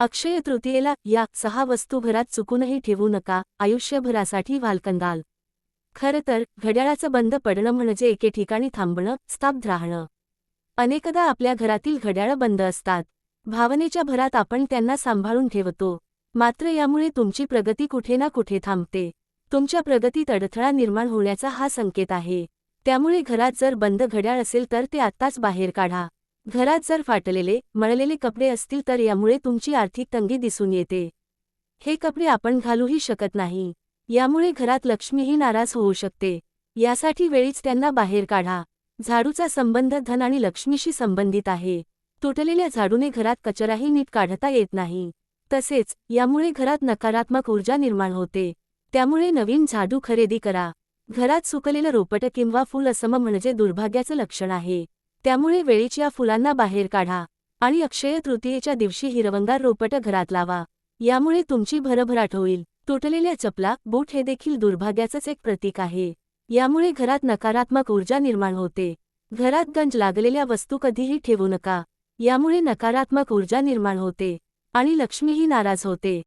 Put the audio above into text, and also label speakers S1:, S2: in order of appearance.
S1: अक्षय तृतीयेला या सहा वस्तू घरात चुकूनही ठेवू नका आयुष्यभरासाठी वालकंदाल खरं तर घड्याळाचं बंद पडणं म्हणजे एके ठिकाणी थांबणं स्तब्ध राहणं. अनेकदा आपल्या घरातील घड्याळं बंद असतात. भावनेच्या भरात आपण त्यांना सांभाळून ठेवतो. मात्र यामुळे तुमची प्रगती कुठे ना कुठे थांबते. तुमच्या प्रगतीत अडथळा निर्माण होण्याचा हा संकेत आहे. त्यामुळे घरात जर बंद घड्याळ असेल तर ते आत्ताच बाहेर काढा. घरात जर फाटलेले मळलेले कपडे असतील तर यामुळे तुमची आर्थिक तंगी दिसून येते. हे कपडे आपण घालूही शकत नाही. यामुळे घरात लक्ष्मीही नाराज होऊ शकते. यासाठी वेळीच त्यांना बाहेर काढा. झाडूचा संबंध धन आणि लक्ष्मीशी संबंधित आहे. तुटलेल्या झाडूने घरात कचराही नीट काढता येत नाही. तसेच यामुळे घरात नकारात्मक ऊर्जा निर्माण होते. त्यामुळे नवीन झाडू खरेदी करा. घरात सुकलेलं रोपट किंवा फूल असम म्हणजे दुर्भाग्याचं लक्षण आहे. त्यामुळे वेळीच या फुलांना बाहेर काढा आणि अक्षय तृतीयेच्या दिवशी हिरवंगार रोपट घरात लावा. यामुळे तुमची भरभराट होईल. तुटलेल्या चपला बूट हे देखील दुर्भाग्याचंच एक प्रतीक आहे. यामुळे घरात नकारात्मक ऊर्जा निर्माण होते. घरात गंज लागलेल्या वस्तू कधीही ठेवू नका. यामुळे नकारात्मक ऊर्जा निर्माण होते आणि लक्ष्मीही नाराज होते.